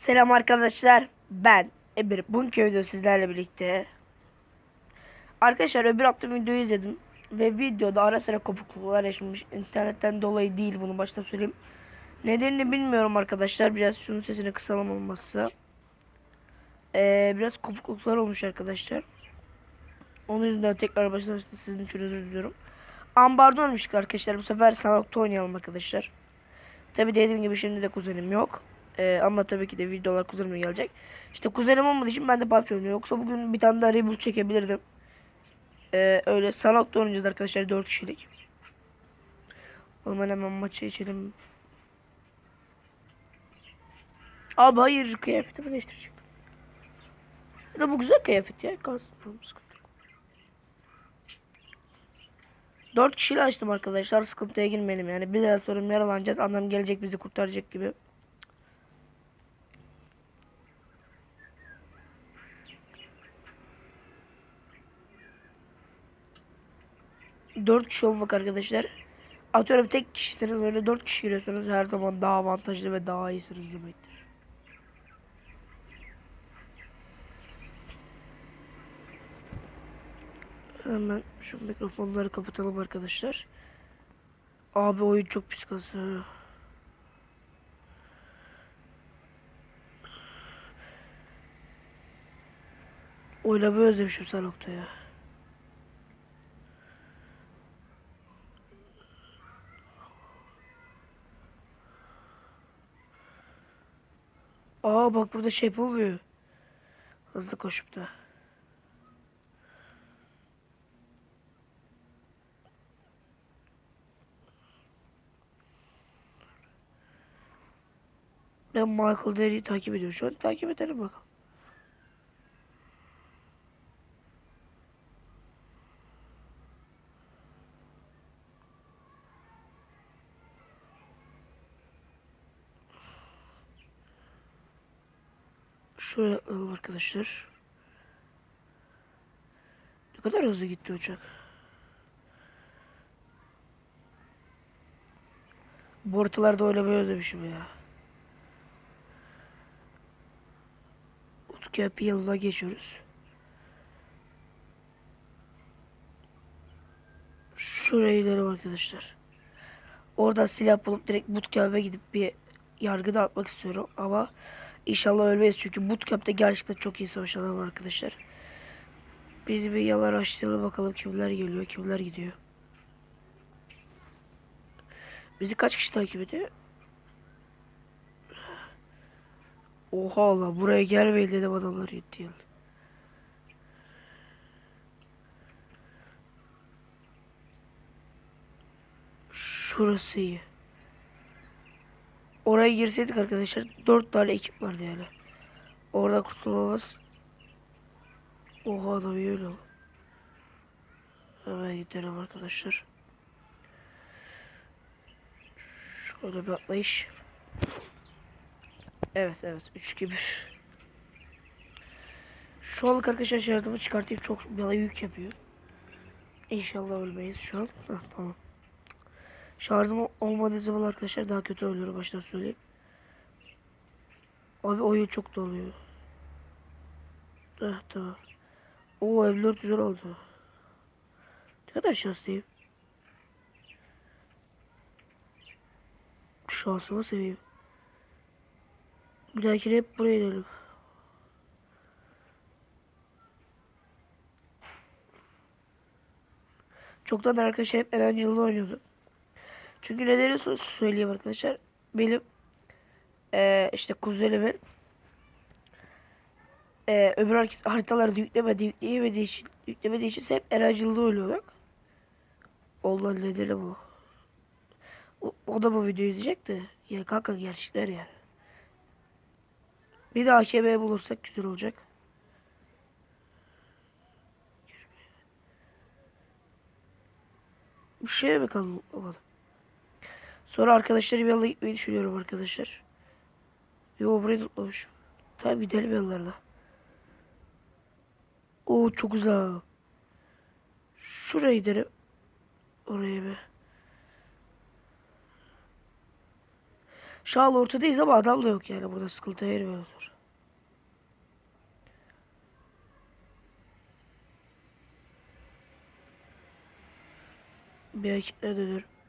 Selam arkadaşlar. Ben Emir. Bugünkü video sizlerle birlikte. Arkadaşlar öbür hafta videoyu izledim. Ve videoda ara sıra kopukluklar yaşamış. İnternetten dolayı değil bunu başta söyleyeyim. Nedenini bilmiyorum arkadaşlar. Biraz şunun sesini kısalım olmazsa. Ee, biraz kopukluklar olmuş arkadaşlar. Onun yüzünden tekrar baştan sizin için özür diliyorum. Ambarda olmuştuk arkadaşlar. Bu sefer sanokta oynayalım arkadaşlar. Tabi dediğim gibi şimdi de kuzenim yok. Ee, ama tabii ki de videolar kuzenime gelecek. İşte kuzenim olmadığı için ben de PUBG oynuyorum. Yoksa bugün bir tane daha reboot çekebilirdim. Ee, öyle sanokta oynayacağız arkadaşlar 4 kişilik. O zaman hemen maçı içelim. Abi hayır kıyafetimi değiştireceğim. Ya da bu güzel kıyafet ya. Kalsın. Dört kişiyle açtım arkadaşlar. Sıkıntıya girmeyelim yani. Bir daha sonra yaralanacağız. Annem gelecek bizi kurtaracak gibi. Dört kişi olmak arkadaşlar. Atıyorum tek kişisiniz böyle dört kişi giriyorsanız her zaman daha avantajlı ve daha iyisiniz demektir. Hemen şu mikrofonları kapatalım arkadaşlar. Abi oyun çok pis kasıyor. Oynamayı özlemişim sen ya. Aa bak burada şey oluyor. Hızlı koşup da. Ben Michael Deri'yi takip ediyorum. An takip edelim bakalım. Şöyle yapalım arkadaşlar. Ne kadar hızlı gitti uçak. Bu ortalarda oynamayı özlemişim ya. Utköp yılına geçiyoruz. Şuraya gidelim arkadaşlar. Oradan silah bulup direkt bootcamp'e gidip bir yargı dağıtmak istiyorum ama inşallah ölmeyiz çünkü bootcamp'te gerçekten çok iyi savaşanlar var arkadaşlar. Biz bir yalan açtıralım bakalım kimler geliyor kimler gidiyor. Bizi kaç kişi takip ediyor? Oha Allah buraya gelmeyin dedim adamlar gitti yani. Şurası iyi. Oraya girseydik arkadaşlar dört tane ekip vardı yani. Orada kurtulamaz. Oha adam öyle. Hemen gidelim arkadaşlar. Şöyle bir atlayış. Evet evet 3 gibi. Şu anlık arkadaşlar şartımı çıkartayım çok bana yük yapıyor. İnşallah ölmeyiz şu an. Heh, tamam. Şarjım olmadığı zaman arkadaşlar daha kötü ölüyorum baştan söyleyeyim. Abi oyun çok doluyor. Heh, tamam. Oo M4 güzel oldu. Ne kadar şanslıyım. Şansımı seveyim. Bir dahakine hep buraya inelim. Çoktan arkadaşlar hep Eren Yıl'da oynuyordu. Çünkü nedeni sö- söyleyeyim arkadaşlar. Benim eee işte kuzenimin eee öbür har- haritalarda yüklemedi, yükleyemediği için, yüklemediği için hep Eren Yıl'da oynuyorlar. Ondan nedeni bu. O, o da bu videoyu izleyecek de. Ya kanka gerçekler yani. Bir daha AKB bulursak güzel olacak. Bir şey mi kaldı? Sonra arkadaşlarım yanına gitmeyi düşünüyorum arkadaşlar. Yo burayı tutmamışım. Tamam gidelim yanlarına. Oo çok güzel. Şuraya gidelim. Oraya bir. Şu an ortadayız ama adam da yok yani burada sıkıntı vermiyorlar. Bir ekiple dönüyorum.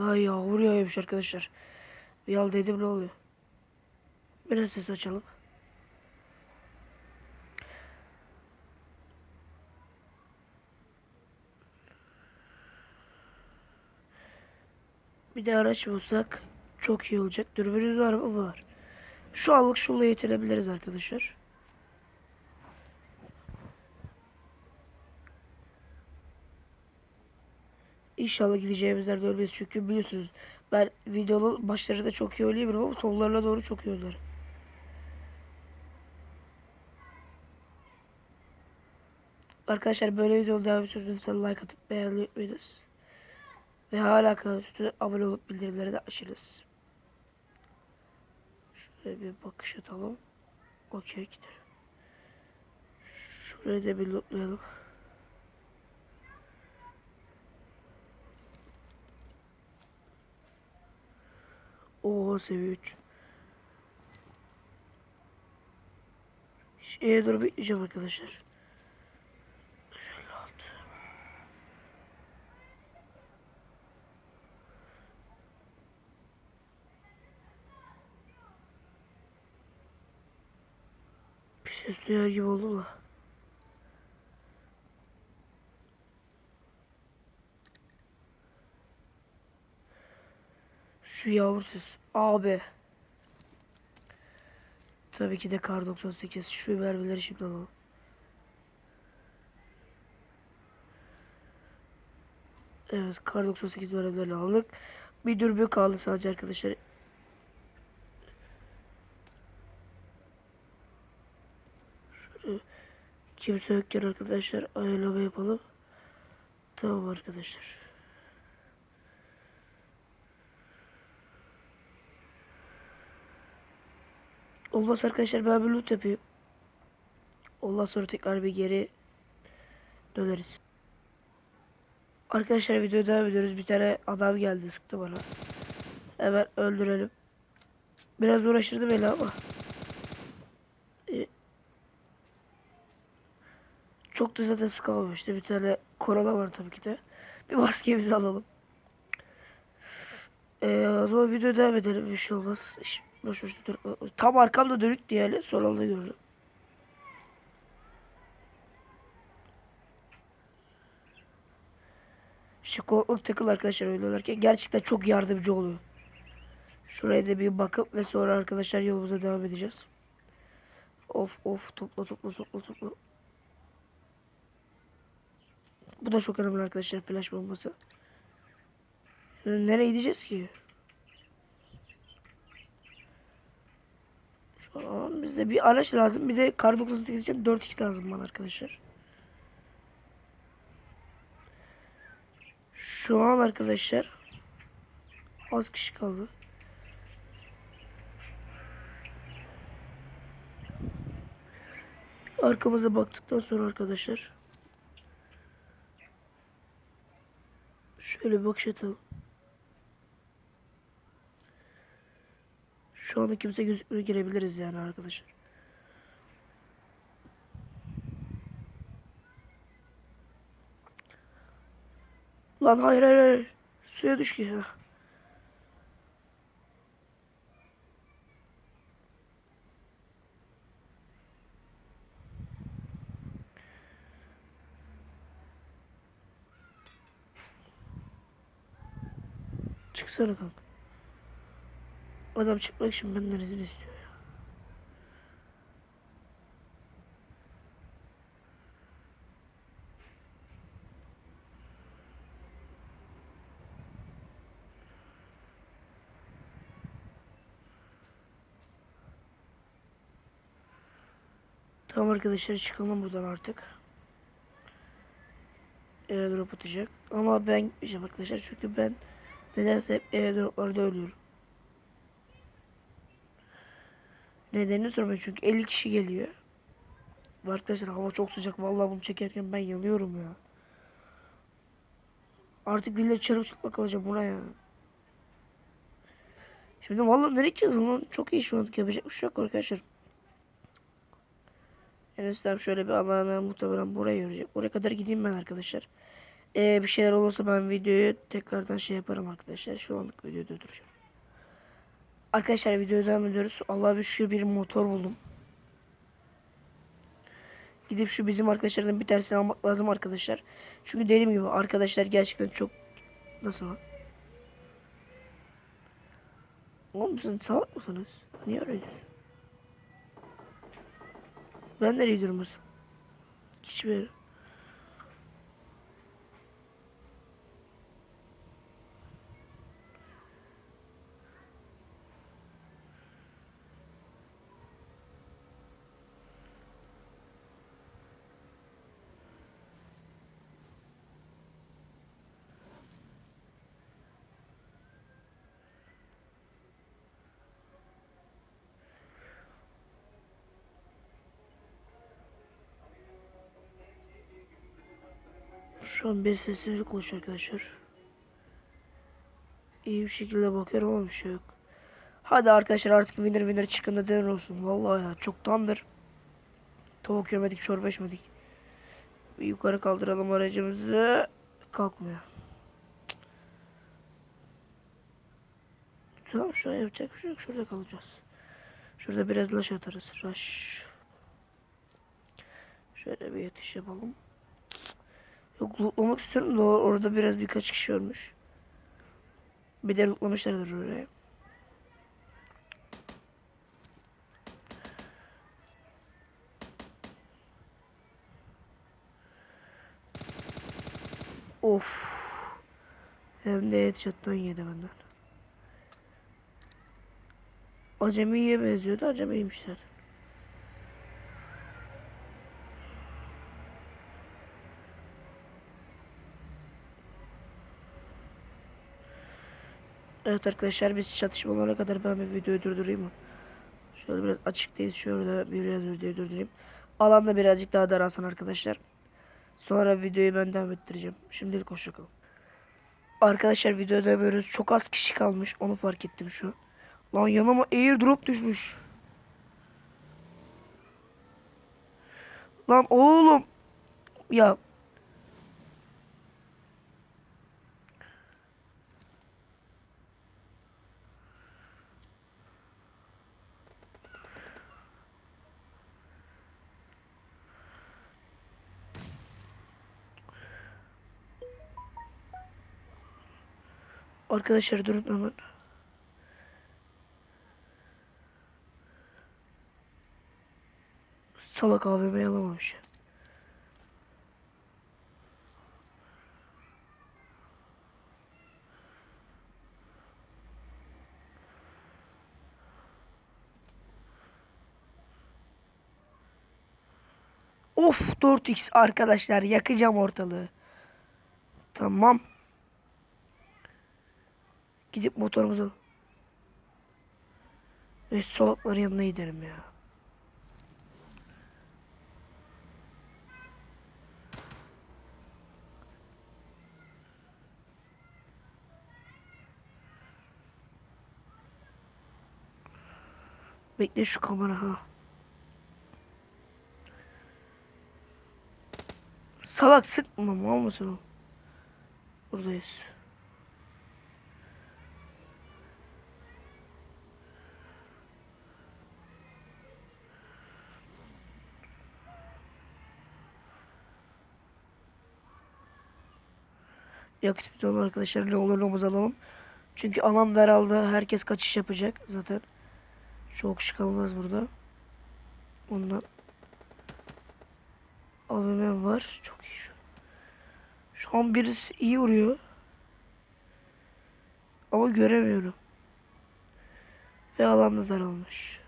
Ay yağmur yağıyormuş arkadaşlar. Bir al dedim ne oluyor? Biraz ses açalım. Bir de araç bulsak çok iyi olacak. Dürbünümüz var mı? Var. Şu anlık şunla yetinebiliriz arkadaşlar. İnşallah gideceğimiz yerde ölmeyiz çünkü biliyorsunuz ben videonun başlarında çok iyi oynayamıyorum ama sonlarına doğru çok iyi oynarım. Arkadaşlar böyle videonun devamı için lütfen like atıp beğenmeyi unutmayınız. Ve hala kanalımıza abone olup bildirimleri de açınız. Şöyle bir bakış atalım. Okey gidelim. Şurayı da bir lootlayalım. Oo seviye 3. Şeye doğru bekleyeceğim arkadaşlar. Bir ses duyar gibi oldu da. Şu yavru ses. Abi. Tabii ki de kar 98. Şu mermileri şimdi alalım. Evet kar 98 mermilerini aldık. Bir dürbün kaldı sadece arkadaşlar. Şöyle kimse yokken arkadaşlar ayarlama yapalım. Tamam arkadaşlar. Olmaz arkadaşlar ben bir loot yapayım. Ondan sonra tekrar bir geri döneriz. Arkadaşlar videoya devam ediyoruz. Bir tane adam geldi sıktı bana. Hemen öldürelim. Biraz uğraştırdı beni ama. Ee, Çok da zaten sıkamamıştı. Bir tane korona var tabii ki de. Bir maskemizi alalım. Ee, o zaman videoya devam edelim. Bir şey olmaz. Hiç Boş boş dur. Tam arkamda dönük diye son anda gördüm. Şu kolluk takıl arkadaşlar oynuyorlarken gerçekten çok yardımcı oluyor. Şuraya da bir bakıp ve sonra arkadaşlar yolumuza devam edeceğiz. Of of topla topla topla topla. Bu da çok önemli arkadaşlar flash bombası. Nereye gideceğiz ki? Şu an bize bir araç lazım. Bir de kar 98 için 4x lazım bana arkadaşlar. Şu an arkadaşlar az kişi kaldı. Arkamıza baktıktan sonra arkadaşlar şöyle bakış atalım. Şu anda kimse girebiliriz yani arkadaşlar. Lan hayır hayır hayır. Suya düş ki. Heh. Çıksana kanka. Adam çıkmak için benden izin istiyor ya. Tamam arkadaşlar çıkalım buradan artık. Airdrop atacak. Ama ben gitmeyeceğim arkadaşlar çünkü ben nedense hep airdroplarda ölüyorum. Nedenini sormayın çünkü 50 kişi geliyor. Arkadaşlar hava çok sıcak. Vallahi bunu çekerken ben yanıyorum ya. Artık bile çırılçıplak kalacağım buraya. Şimdi vallahi nereye gideceğiz lan? Çok iyi şu an yapacak bir şey yok arkadaşlar. Enes'ten şöyle bir alana muhtemelen buraya yürüyecek. Oraya kadar gideyim ben arkadaşlar. Ee, bir şeyler olursa ben videoyu tekrardan şey yaparım arkadaşlar. Şu anlık videoyu durduracağım. Arkadaşlar videoya devam ediyoruz. Allah'a bir şükür bir motor buldum. Gidip şu bizim arkadaşlardan bir tanesini almak lazım arkadaşlar. Çünkü dediğim gibi arkadaşlar gerçekten çok... Nasıl lan? Oğlum siz salak mısınız? Niye öyle? Ben nereye gidiyorum? Hiçbir yere. Şu an bir sessizlik konuşuyor arkadaşlar. İyi bir şekilde bakıyorum ama bir şey yok. Hadi arkadaşlar artık winner winner çıkın da denir olsun. Vallahi ya çoktandır. Tavuk yemedik, çorba içmedik. Bir yukarı kaldıralım aracımızı. Kalkmıyor. Tamam şu an yapacak bir şey yok. Şurada kalacağız. Şurada biraz laş atarız. Rush. Şöyle bir yatış yapalım. Yok lootlamak istiyorum da or- orada biraz birkaç kişi ölmüş. Bir de lootlamışlardır oraya. Of. Hem de headshot'tan yedi benden. Acemiye benziyordu. Acemiymişler. Evet arkadaşlar biz çatışmalara kadar ben bir videoyu durdurayım mı? Şöyle biraz açıktayız. Şöyle biraz videoyu durdurayım. Alanda birazcık daha daralsın arkadaşlar. Sonra videoyu ben devam ettireceğim. Şimdilik hoşçakalın. Arkadaşlar videoda demiyoruz. Çok az kişi kalmış. Onu fark ettim şu an. Lan yanıma airdrop düşmüş. Lan oğlum. Ya arkadaşlar durun hemen. Salak AVM'yi alamamış. Of 4x arkadaşlar yakacağım ortalığı. Tamam. Gidip motorumuzu ve solakların yanına giderim ya. Bekle şu kamera ha. Salak sıkma mal mısın? Buradayız. Yakıt bidonu arkadaşlar ne olur olmaz alalım. Çünkü alan daraldı. Herkes kaçış yapacak zaten. Çok kişi kalmaz burada. Ondan AVM var. Çok iyi şu. Şu an birisi iyi vuruyor. Ama göremiyorum. Ve alanda daralmış.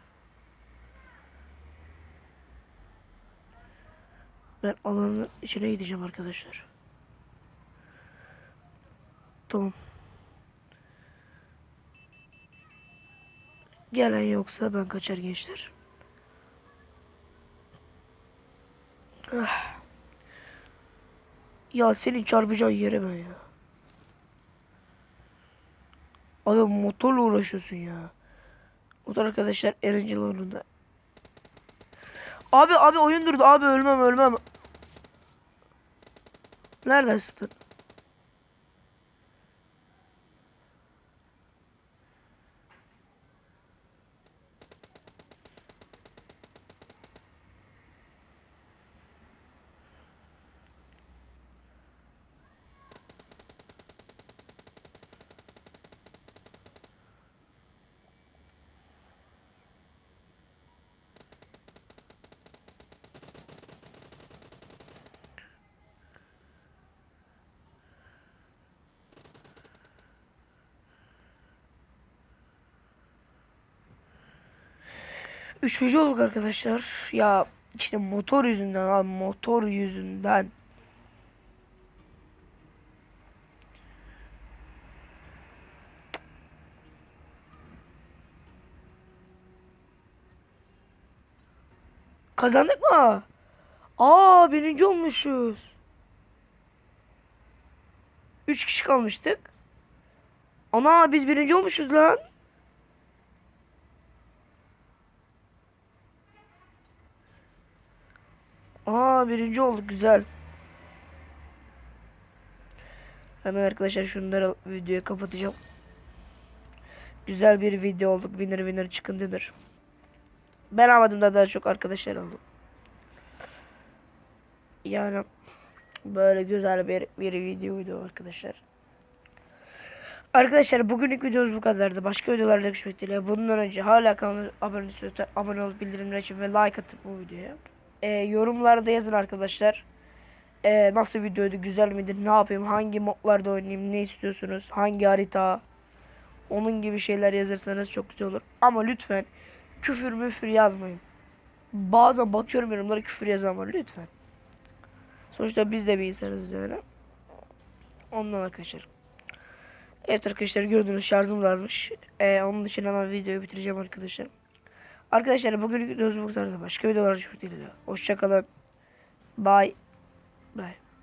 Ben alanın içine gideceğim arkadaşlar. Tamam. Gelen yoksa ben kaçar gençler. Ah. Ya senin çarpacağın yere ben ya. Abi motorla uğraşıyorsun ya. Motor arkadaşlar Erencil oyununda. Abi abi oyun durdu abi ölmem ölmem. Neredesin? Üçüncü olduk arkadaşlar. Ya işte motor yüzünden abi motor yüzünden. Kazandık mı? Aa birinci olmuşuz. Üç kişi kalmıştık. Ana biz birinci olmuşuz lan. Aa birinci olduk güzel. Hemen arkadaşlar şunları videoyu kapatacağım. Güzel bir video olduk. Winner winner çıkın denir. Ben almadım da daha çok arkadaşlar aldı. Yani böyle güzel bir, bir videoydu arkadaşlar. Arkadaşlar bugünlük videomuz bu kadardı. Başka videolarda görüşmek dileğiyle. Bundan önce hala kanalıma abone, abone olup bildirimleri açın ve like atıp bu videoya. Ee, yorumlarda yazın arkadaşlar. Ee, nasıl videoydu, güzel miydi, ne yapayım, hangi modlarda oynayayım, ne istiyorsunuz, hangi harita, onun gibi şeyler yazırsanız çok güzel olur. Ama lütfen küfür müfür yazmayın. Bazen bakıyorum yorumlara küfür yazan lütfen. Sonuçta biz de bir insanız yani. Ondan arkadaşlar. Evet arkadaşlar gördüğünüz şarjım azmış. Ee, onun için hemen videoyu bitireceğim arkadaşlar. Arkadaşlar bugün videomuz bu kadar. Başka videolar görüşmek dileğiyle. Hoşçakalın. Bye. Bye.